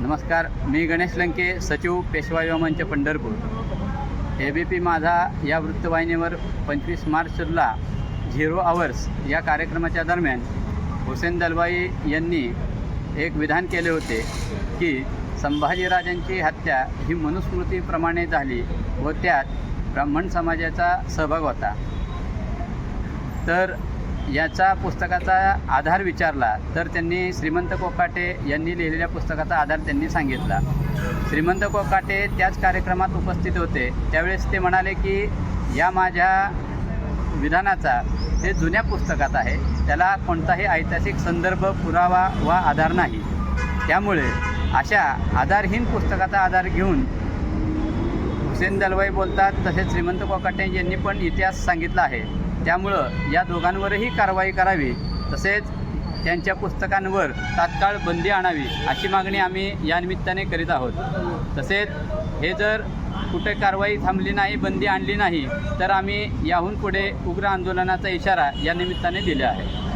नमस्कार मी गणेश लंके सचिव पेशवा युवा मंच पंढरपूर. ए बी पी माझा या वृत्तवाहिनीवर पंचवीस मार्चला झिरो आवर्स या कार्यक्रमाच्या दरम्यान हुसेन दलवाई यांनी एक विधान केले होते की संभाजीराजांची हत्या ही मनुस्मृतीप्रमाणे झाली व त्यात ब्राह्मण समाजाचा सहभाग होता. तर याचा पुस्तकाचा आधार विचारला तर त्यांनी श्रीमंत कोकाटे यांनी लिहिलेल्या पुस्तकाचा आधार त्यांनी सांगितला. श्रीमंत कोकाटे त्याच कार्यक्रमात उपस्थित होते. त्यावेळेस ते म्हणाले की या माझ्या विधानाचा ते जुन्या पुस्तकात आहे. त्याला कोणताही ऐतिहासिक संदर्भ पुरावा वा आधार नाही. त्यामुळे अशा आधारहीन पुस्तकाचा आधार घेऊन हुसेन दलवाई बोलतात तसेच श्रीमंत कोकाटे यांनी पण इतिहास सांगितला आहे. त्यामुळं या दोघांवरही कारवाई करावी तसेच त्यांच्या पुस्तकांवर तात्काळ बंदी आणावी अशी मागणी आम्ही या निमित्ताने करीत आहोत. तसेच हे जर कुठे कारवाई थांबली नाही बंदी आणली नाही तर आम्ही याहून पुढे उग्र आंदोलनाचा इशारा या निमित्ताने दिला आहे.